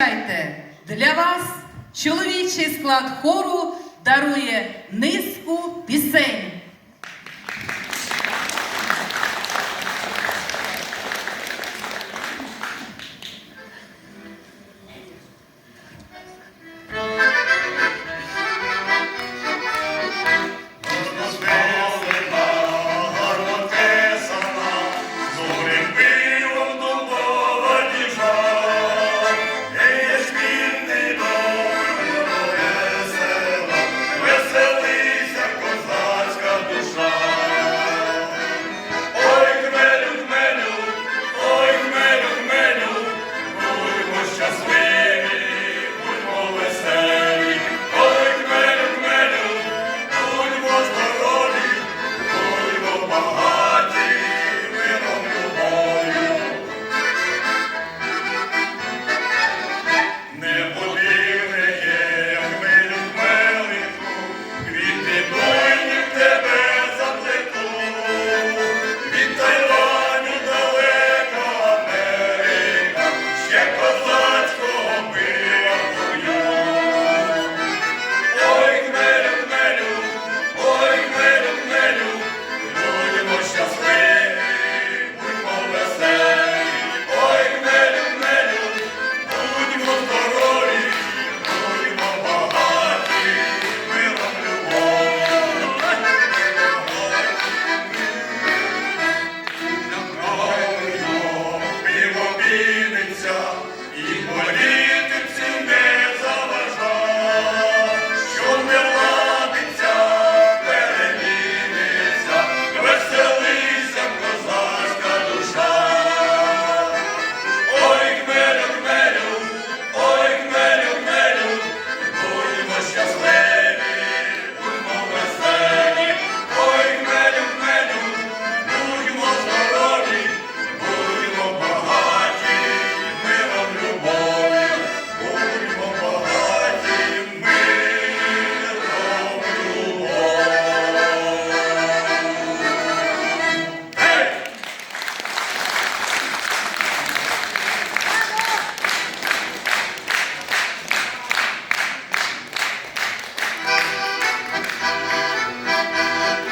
Зустрічайте, Для вас чоловічий склад хору дарує низку пісень.